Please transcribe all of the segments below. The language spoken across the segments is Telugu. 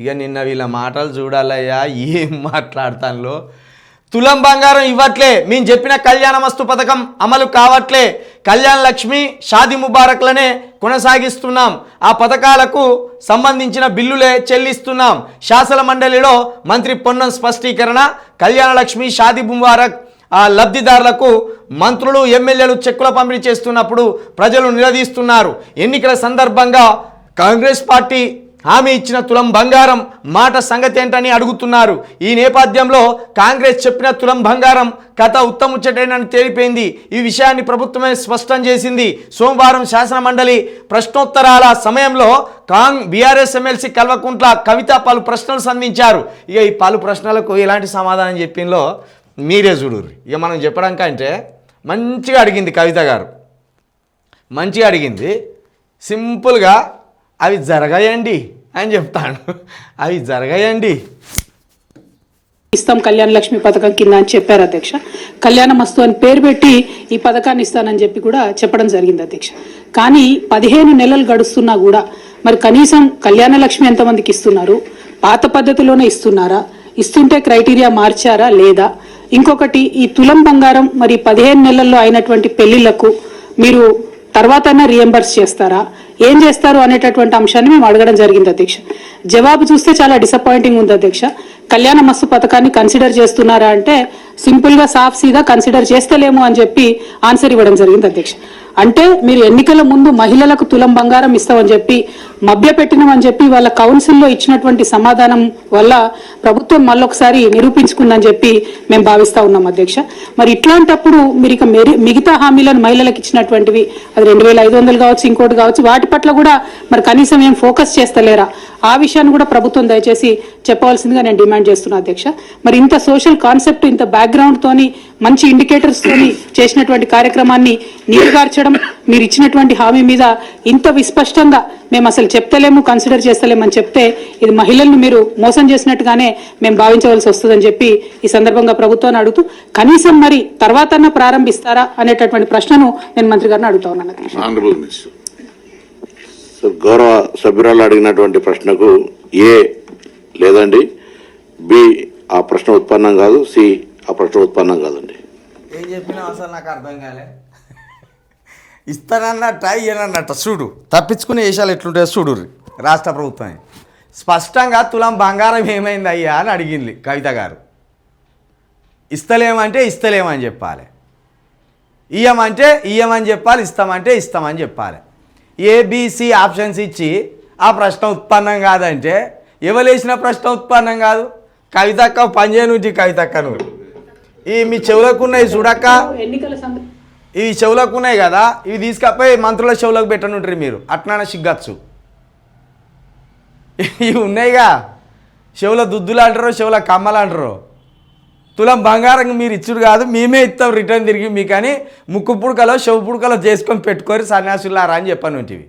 ఇక నిన్న వీళ్ళ మాటలు చూడాలయ్యా ఏం మాట్లాడతానులో? తులం బంగారం ఇవ్వట్లే మేము చెప్పిన కళ్యాణ మస్తు పథకం అమలు కావట్లే. కళ్యాణ లక్ష్మి షాది ముబారక్లనే కొనసాగిస్తున్నాం. ఆ పథకాలకు సంబంధించిన బిల్లులే చెల్లిస్తున్నాం. శాసన మండలిలో మంత్రి పొన్నం స్పష్టీకరణ కళ్యాణ లక్ష్మి షాది ముబారక్ ఆ లబ్ధిదారులకు మంత్రులు ఎమ్మెల్యేలు చెక్కుల పంపిణీ చేస్తున్నప్పుడు ప్రజలు నిలదీస్తున్నారు. ఎన్నికల సందర్భంగా కాంగ్రెస్ పార్టీ హామీ ఇచ్చిన తులం బంగారం మాట సంగతి ఏంటని అడుగుతున్నారు. ఈ నేపథ్యంలో కాంగ్రెస్ చెప్పిన తులం బంగారం కథ ఉత్తముచ్చటేనని తేలిపోయింది. ఈ విషయాన్ని ప్రభుత్వమే స్పష్టం చేసింది. సోమవారం శాసన మండలి ప్రశ్నోత్తరాల సమయంలో కాంగ్ బీఆర్ఎస్ ఎమ్మెల్సీ కల్వకుంట్ల కవిత పలు ప్రశ్నలు సంధించారు. ఇక ఈ పలు ప్రశ్నలకు ఎలాంటి సమాధానం చెప్పిందో మీరే చూడుర్రి. ఇక మనం చెప్పడం కంటే మంచిగా అడిగింది కవిత గారు. మంచిగా అడిగింది. సింపుల్గా అవి జరగాయండి అని చెప్తాను. అవి జరగాయండి. ఇస్తాం కళ్యాణ లక్ష్మి పథకం కింద అని చెప్పారు అధ్యక్ష. కళ్యాణ మస్తు అని పేరు పెట్టి ఈ పథకాన్ని ఇస్తానని చెప్పి కూడా చెప్పడం జరిగింది అధ్యక్ష. కానీ పదిహేను నెలలు గడుస్తున్నా కూడా మరి కనీసం కళ్యాణ లక్ష్మి ఎంతమందికి ఇస్తున్నారు? పాత పద్ధతిలోనే ఇస్తున్నారా? ఇస్తుంటే క్రైటీరియా మార్చారా లేదా? ఇంకొకటి ఈ తులం బంగారం మరి పదిహేను నెలల్లో అయినటువంటి పెళ్ళిళ్ళకు మీరు తర్వాత రియంబర్స్ చేస్తారా? ఏం చేస్తారు అనేటటువంటి అంశాన్ని మేము అడగడం జరిగింది అధ్యక్ష. జవాబు చూస్తే చాలా డిసప్పాయింటింగ్ ఉంది అధ్యక్ష. కళ్యాణ మస్తు పథకాన్ని కన్సిడర్ చేస్తున్నారా అంటే సింపుల్గా సాఫ్ సీదా కన్సిడర్ చేస్తలేము అని చెప్పి ఆన్సర్ ఇవ్వడం జరిగింది అధ్యక్ష. అంటే మీరు ఎన్నికల ముందు మహిళలకు తులం బంగారం ఇస్తామని చెప్పి మభ్యపెట్టినమని చెప్పి వాళ్ళ కౌన్సిల్లో ఇచ్చినటువంటి సమాధానం వల్ల ప్రభుత్వం మళ్ళొకసారి నిరూపించుకుందని చెప్పి మేము భావిస్తా ఉన్నాం అధ్యక్ష. మరి ఇట్లాంటప్పుడు మీరు ఇక మెరి- మిగతా హామీలను మహిళలకు ఇచ్చినటువంటివి అది రెండు వేల ఐదు వందలు కావచ్చు ఇంకోటి కావచ్చు వాటి పట్ల కూడా మరి కనీసం ఏం ఫోకస్ చేస్తలేరా? ఆ విషయాన్ని కూడా ప్రభుత్వం దయచేసి చెప్పవలసిందిగా నేను డిమాండ్ చేస్తున్నా అధ్యక్ష. మరి ఇంత సోషల్ కాన్సెప్ట్ ఇంత బ్యాక్గ్రౌండ్ తోని మంచి ఇండికేటర్స్ తోని చేసినటువంటి కార్యక్రమాన్ని నీరుగార్చడం మీరు ఇచ్చినటువంటి హామీ మీద ఇంత విస్పష్టంగా మేము అసలు చెప్తలేము కన్సిడర్ చేస్తలేమని చెప్తే ఇది మహిళలను మీరు మోసం చేసినట్టుగానే మేము భావించవలసి వస్తుందని చెప్పి ఈ సందర్భంగా ప్రభుత్వాన్ని అడుగుతూ కనీసం మరి తర్వాత ప్రారంభిస్తారా అనేటటువంటి ప్రశ్నను నేను మంత్రి గారిని అడుగుతా ఉన్నాను గౌరవ సభ్యురాలు అడిగినటువంటి ప్రశ్నకు ఏ లేదండి బి ఆ ప్రశ్న ఉత్పన్నం కాదు సి ఆ ప్రశ్న ఉత్పన్నం కాదండి. చెప్పినా అసలు నాకు అర్థం కాలే. ఇస్తానన్నట్ట ఇయ్యనన్నట్ట చూడు తప్పించుకునే వేషాలు ఎట్లుంటాయో చూడు రాష్ట్ర ప్రభుత్వం స్పష్టంగా తులం బంగారం ఏమైంది అయ్యా అని అడిగింది కవిత గారు. ఇస్తలేమంటే ఇస్తలేమని చెప్పాలి. ఇయ్యమంటే ఇయ్యమని చెప్పాలి ఇస్తామంటే ఇస్తామని చెప్పాలి. ఏబిసి ఆప్షన్స్ ఇచ్చి ఆ ప్రశ్న ఉత్పన్నం కాదంటే ఎవలేసిన ప్రశ్న ఉత్పన్నం కాదు. కవితక్క పనిచేయనుంచి కవితక్క నువ్వు ఈ మీ చెవులకు ఉన్నాయి చూడక్క. సంద- ఇవి చెవులకు ఉన్నాయి కదా ఇవి తీసుకపోయి మంత్రుల చెవులకు పెట్టనుంటారు మీరు. అట్నాన సిగ్గచ్చు. ఇవి ఉన్నాయిగా. చెవుల దుద్దులు అంటారు చెవుల కమ్మలు అంటారు. తులం బంగారం మీరు ఇచ్చుడు కాదు మేమే ఇస్తాం రిటర్న్ తిరిగి మీకు అని ముక్కు పుడకలో చెవు పుడకలో చేసుకొని పెట్టుకొని సన్యాసులారా అని చెప్పాను ఇంటివి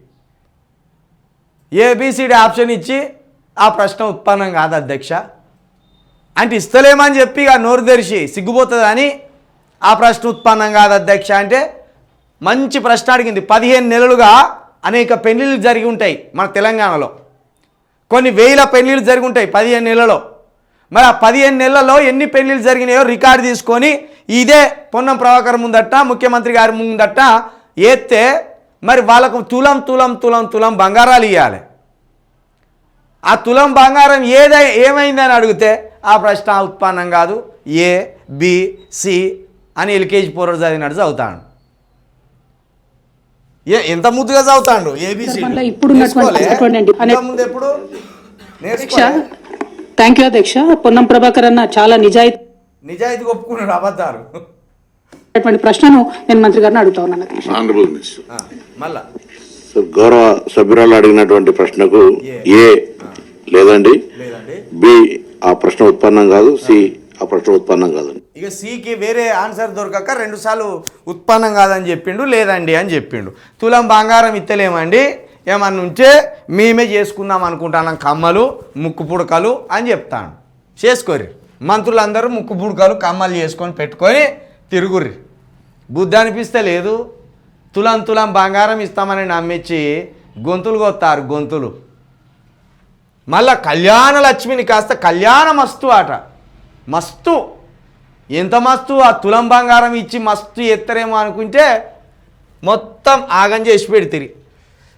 ఏబిసిడి ఆప్షన్ ఇచ్చి ఆ ప్రశ్న ఉత్పన్నం కాదు అధ్యక్ష. అంటే ఇస్తలేమని చెప్పి ఇక నోరు తెరిచి సిగ్గుపోతుందని ఆ ప్రశ్న ఉత్పన్నం కాదు అధ్యక్ష అంటే మంచి ప్రశ్న అడిగింది. పదిహేను నెలలుగా అనేక పెళ్ళిళ్ళు జరిగి ఉంటాయి మన తెలంగాణలో. కొన్ని వేల పెళ్ళిళ్ళు జరిగి ఉంటాయి పదిహేను నెలలో. మరి ఆ పదిహేను నెలలలో ఎన్ని పెళ్ళిళ్ళు జరిగినాయో రికార్డు తీసుకొని ఇదే పొన్నం ప్రభాకర్ ముందట ముఖ్యమంత్రి గారి ముందట ఏత్తే మరి వాళ్ళకు తులం తులం తులం తులం బంగారాలు ఇవ్వాలి ఆ తులం బంగారం ఏదై ఏమైందని అడిగితే ఆ ప్రశ్న ఉత్పన్నం కాదు. ఏ బి సి అని ఎల్కేజీ పూర్వ చదివినట్టు చదువుతాడు. ఏ ఎంత ముద్దుగా చదువుతాడు? ఏబిసి ఇప్పుడు ఎప్పుడు? థ్యాంక్ యూ అధ్యక్ష పొన్నం ప్రభాకర్ అన్న చాలా నిజాయితీ నిజాయితీ ఒప్పుకున్నాడు అబద్ధాలు. అటువంటి ప్రశ్నను నేను మంత్రి గారిని అడుగుతా ఉన్నాను మళ్ళా. గౌరవ సభ్యురాలు అడిగినటువంటి ప్రశ్నకు ఏ? లేదండి. లేదండి. బి? ఆ ప్రశ్న ఉత్పన్నం కాదు సి ఆ ప్రశ్న ఉత్పన్నం కాదండి. ఇక సికి వేరే ఆన్సర్ దొరకక రెండుసార్లు ఉత్పన్నం కాదని చెప్పిండు లేదండి అని చెప్పిండు. తులం బంగారం ఇత్తలేమండి. ఏమన్నా ఉంటే మేమే చేసుకుందాం అనుకుంటున్నాం కమ్మలు ముక్కు పుడకలు అని చెప్తాను చేసుకోరి మంత్రులందరూ ముక్కు పుడకలు కమ్మలు చేసుకొని పెట్టుకొని తిరుగుర్రి. బుద్ధి అనిపిస్తే లేదు. తులం తులం బంగారం ఇస్తామని నమ్మించి గొంతులు కొత్తారు గొంతులు. మళ్ళా కళ్యాణ లక్ష్మిని కాస్త కళ్యాణ మస్తు ఆట. మస్తు. ఎంత మస్తు? ఆ తులం బంగారం ఇచ్చి మస్తు ఎత్తరేమో అనుకుంటే మొత్తం ఆగం చేసి పెడితే